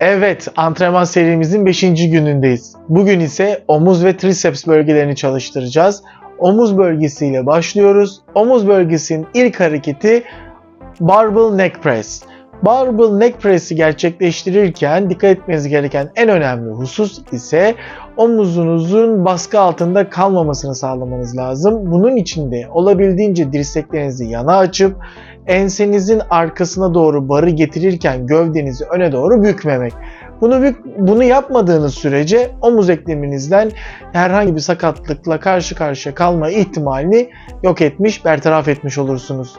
Evet, antrenman serimizin 5. günündeyiz. Bugün ise omuz ve triceps bölgelerini çalıştıracağız. Omuz bölgesiyle başlıyoruz. Omuz bölgesinin ilk hareketi barbell neck press. Barbell neck press'i gerçekleştirirken dikkat etmeniz gereken en önemli husus ise omuzunuzun baskı altında kalmamasını sağlamanız lazım. Bunun için de olabildiğince dirseklerinizi yana açıp ensenizin arkasına doğru barı getirirken gövdenizi öne doğru bükmemek. Bunu bunu yapmadığınız sürece omuz ekleminizden herhangi bir sakatlıkla karşı karşıya kalma ihtimalini yok etmiş, bertaraf etmiş olursunuz.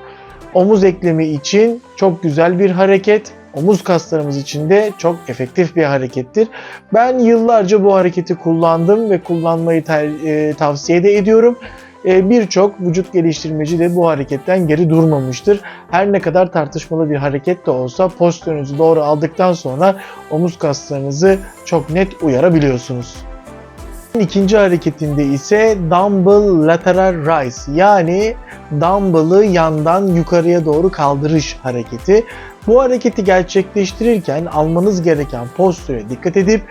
Omuz eklemi için çok güzel bir hareket. Omuz kaslarımız için de çok efektif bir harekettir. Ben yıllarca bu hareketi kullandım ve kullanmayı e, tavsiye de ediyorum. E, Birçok vücut geliştirmeci de bu hareketten geri durmamıştır. Her ne kadar tartışmalı bir hareket de olsa postürünüzü doğru aldıktan sonra omuz kaslarınızı çok net uyarabiliyorsunuz. İkinci hareketinde ise dumbbell lateral rise yani dumbbell'ı yandan yukarıya doğru kaldırış hareketi. Bu hareketi gerçekleştirirken almanız gereken postüre dikkat edip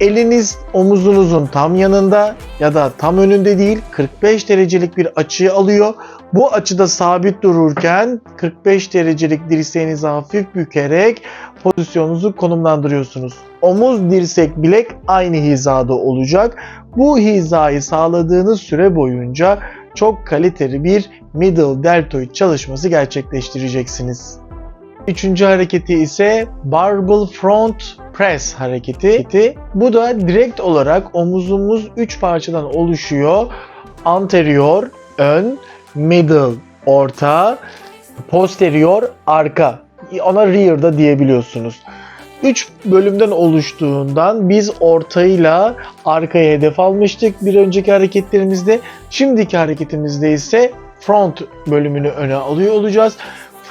eliniz omuzunuzun tam yanında ya da tam önünde değil 45 derecelik bir açıyı alıyor. Bu açıda sabit dururken 45 derecelik dirseğinizi hafif bükerek pozisyonunuzu konumlandırıyorsunuz. Omuz, dirsek, bilek aynı hizada olacak. Bu hizayı sağladığınız süre boyunca çok kaliteli bir middle deltoid çalışması gerçekleştireceksiniz. Üçüncü hareketi ise barbell front press hareketi. Bu da direkt olarak omuzumuz 3 parçadan oluşuyor. Anterior, ön, middle, orta, posterior, arka. Ona rear da diyebiliyorsunuz. 3 bölümden oluştuğundan biz ortayla arkaya hedef almıştık bir önceki hareketlerimizde. Şimdiki hareketimizde ise front bölümünü öne alıyor olacağız.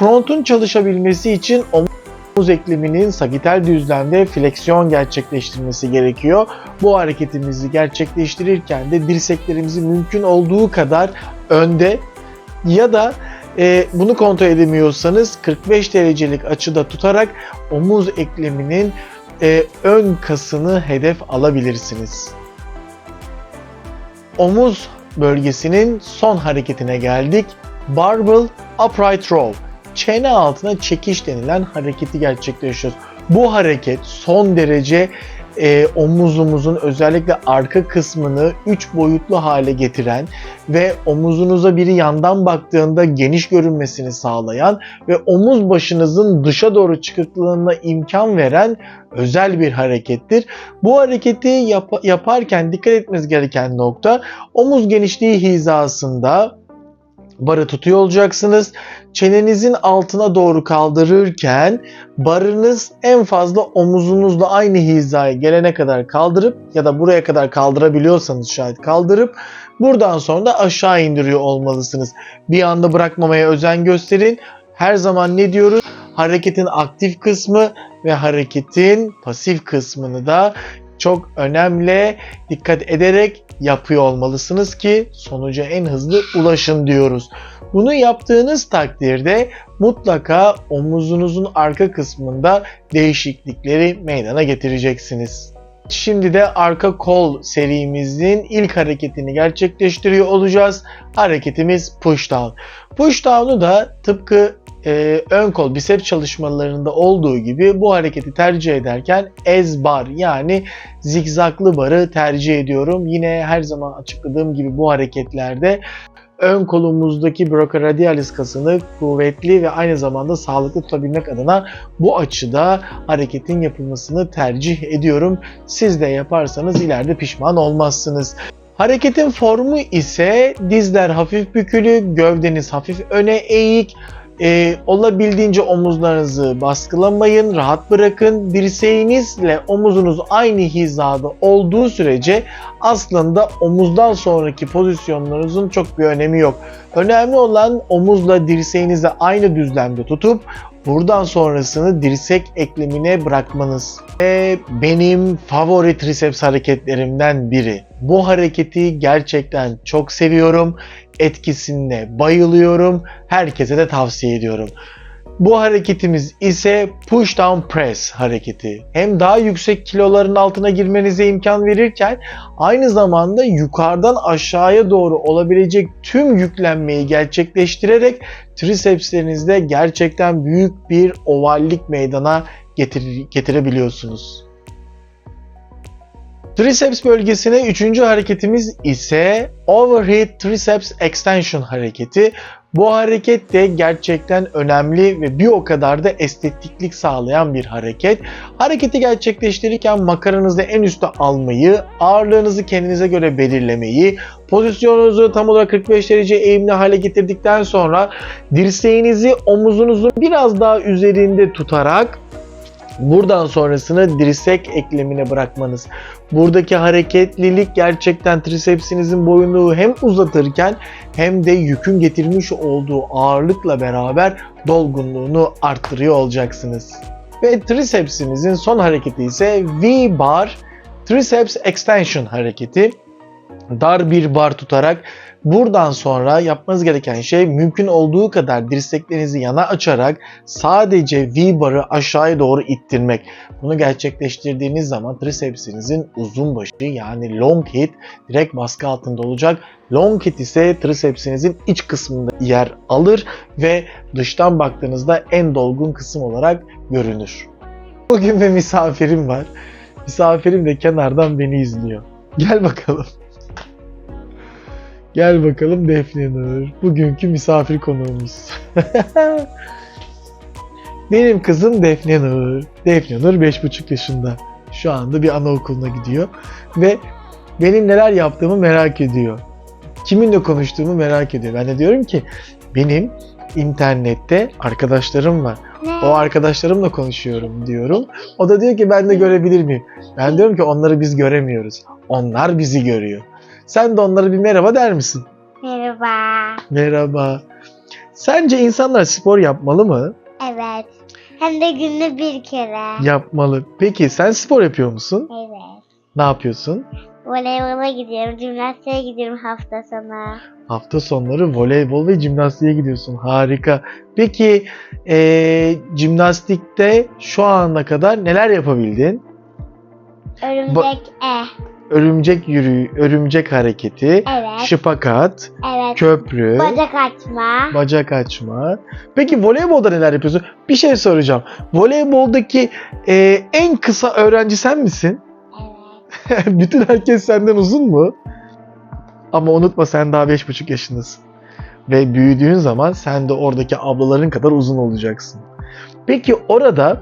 Frontun çalışabilmesi için omuz ekleminin sagital düzlemde fleksiyon gerçekleştirmesi gerekiyor. Bu hareketimizi gerçekleştirirken de dirseklerimizi mümkün olduğu kadar önde ya da e, bunu kontrol edemiyorsanız 45 derecelik açıda tutarak omuz ekleminin e, ön kasını hedef alabilirsiniz. Omuz bölgesinin son hareketine geldik. Barbell Upright Row. Çene altına çekiş denilen hareketi gerçekleştiriyoruz. Bu hareket son derece e, omuzumuzun özellikle arka kısmını 3 boyutlu hale getiren ve omuzunuza biri yandan baktığında geniş görünmesini sağlayan ve omuz başınızın dışa doğru çıkıklığına imkan veren özel bir harekettir. Bu hareketi yap- yaparken dikkat etmeniz gereken nokta omuz genişliği hizasında barı tutuyor olacaksınız. Çenenizin altına doğru kaldırırken barınız en fazla omuzunuzla aynı hizaya gelene kadar kaldırıp ya da buraya kadar kaldırabiliyorsanız şayet kaldırıp buradan sonra da aşağı indiriyor olmalısınız. Bir anda bırakmamaya özen gösterin. Her zaman ne diyoruz? Hareketin aktif kısmı ve hareketin pasif kısmını da çok önemli dikkat ederek yapıyor olmalısınız ki sonuca en hızlı ulaşın diyoruz. Bunu yaptığınız takdirde mutlaka omuzunuzun arka kısmında değişiklikleri meydana getireceksiniz. Şimdi de arka kol serimizin ilk hareketini gerçekleştiriyor olacağız. Hareketimiz push down. Push down'u da tıpkı e, ön kol bisep çalışmalarında olduğu gibi bu hareketi tercih ederken ez bar yani zigzaglı barı tercih ediyorum. Yine her zaman açıkladığım gibi bu hareketlerde ön kolumuzdaki brachioradialis kasını kuvvetli ve aynı zamanda sağlıklı tutabilmek adına bu açıda hareketin yapılmasını tercih ediyorum. Siz de yaparsanız ileride pişman olmazsınız. Hareketin formu ise dizler hafif bükülü, gövdeniz hafif öne eğik, ee, olabildiğince omuzlarınızı baskılamayın, rahat bırakın. Dirseğinizle omuzunuz aynı hizada olduğu sürece aslında omuzdan sonraki pozisyonlarınızın çok bir önemi yok. Önemli olan omuzla dirseğinizi aynı düzlemde tutup buradan sonrasını dirsek eklemine bırakmanız. Ve benim favori triceps hareketlerimden biri. Bu hareketi gerçekten çok seviyorum. Etkisine bayılıyorum. Herkese de tavsiye ediyorum. Bu hareketimiz ise push down press hareketi. Hem daha yüksek kiloların altına girmenize imkan verirken aynı zamanda yukarıdan aşağıya doğru olabilecek tüm yüklenmeyi gerçekleştirerek trisepslerinizde gerçekten büyük bir ovallik meydana getir- getirebiliyorsunuz. Triceps bölgesine üçüncü hareketimiz ise overhead triceps extension hareketi. Bu hareket de gerçekten önemli ve bir o kadar da estetiklik sağlayan bir hareket. Hareketi gerçekleştirirken makaranızı en üste almayı, ağırlığınızı kendinize göre belirlemeyi, pozisyonunuzu tam olarak 45 derece eğimli hale getirdikten sonra dirseğinizi omuzunuzun biraz daha üzerinde tutarak Buradan sonrasını dirsek eklemine bırakmanız. Buradaki hareketlilik gerçekten trisepsinizin boyunu hem uzatırken hem de yükün getirmiş olduğu ağırlıkla beraber dolgunluğunu arttırıyor olacaksınız. Ve trisepsimizin son hareketi ise V-bar triceps extension hareketi. Dar bir bar tutarak buradan sonra yapmanız gereken şey mümkün olduğu kadar dirseklerinizi yana açarak sadece V-bar'ı aşağıya doğru ittirmek. Bunu gerçekleştirdiğiniz zaman tricepsinizin uzun başı yani long hit direkt baskı altında olacak. Long hit ise tricepsinizin iç kısmında yer alır ve dıştan baktığınızda en dolgun kısım olarak görünür. Bugün bir misafirim var. Misafirim de kenardan beni izliyor. Gel bakalım. Gel bakalım Defne Nur. Bugünkü misafir konuğumuz. Benim kızım Defne Nur. Defne Nur 5,5 yaşında. Şu anda bir anaokuluna gidiyor. Ve benim neler yaptığımı merak ediyor. Kiminle konuştuğumu merak ediyor. Ben de diyorum ki benim internette arkadaşlarım var. O arkadaşlarımla konuşuyorum diyorum. O da diyor ki ben de görebilir miyim? Ben diyorum ki onları biz göremiyoruz. Onlar bizi görüyor. Sen de onlara bir merhaba der misin? Merhaba. Merhaba. Sence insanlar spor yapmalı mı? Evet. Hem de günde bir kere. Yapmalı. Peki sen spor yapıyor musun? Evet. Ne yapıyorsun? Voleybola gidiyorum, jimnastiğe gidiyorum hafta sonu. Hafta sonları voleybol ve jimnastiğe gidiyorsun. Harika. Peki eee jimnastikte şu ana kadar neler yapabildin? Örümcek e. Örümcek yürüyü, örümcek hareketi, Evet. şıpakat, Evet. köprü, Bacak açma. bacak açma. Peki voleybolda neler yapıyorsun? Bir şey soracağım. Voleyboldaki eee, en kısa öğrenci sen misin? Evet. Bütün herkes senden uzun mu? Ama unutma sen daha 5,5 yaşındasın. Ve büyüdüğün zaman sen de oradaki ablaların kadar uzun olacaksın. Peki orada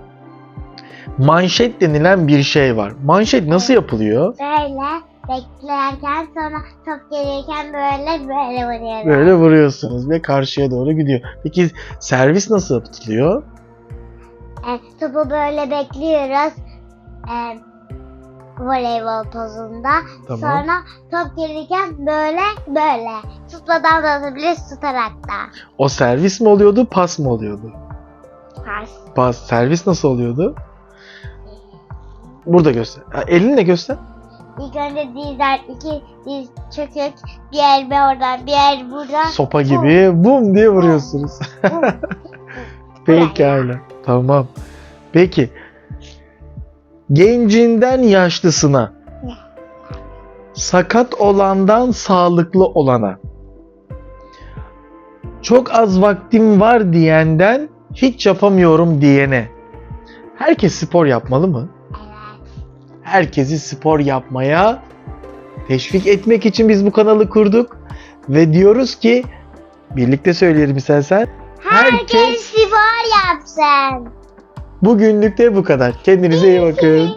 manşet denilen bir şey var. Manşet nasıl yapılıyor? Böyle beklerken sonra top gelirken böyle böyle vuruyorum. Böyle vuruyorsunuz ve karşıya doğru gidiyor. Peki servis nasıl yapılıyor? E, topu böyle bekliyoruz. E, voleybol pozunda. Tamam. Sonra top gelirken böyle böyle. Tutmadan da atabiliriz tutarak da. O servis mi oluyordu, pas mı oluyordu? Pas. Pas, servis nasıl oluyordu? Burada göster. Ha, elinle göster. İlk önce dizler, iki diz çökük, bir el be oradan, bir el buradan. Sopa gibi bum diye vuruyorsunuz. Bum. Pekala. Tamam. Peki. Gencinden yaşlısına. Sakat olandan sağlıklı olana. Çok az vaktim var diyenden hiç yapamıyorum diyene. Herkes spor yapmalı mı? Herkesi spor yapmaya teşvik etmek için biz bu kanalı kurduk ve diyoruz ki birlikte söyleyelim istersen. Herkes spor yapsın. Bugünlük de bu kadar. Kendinize iyi bakın.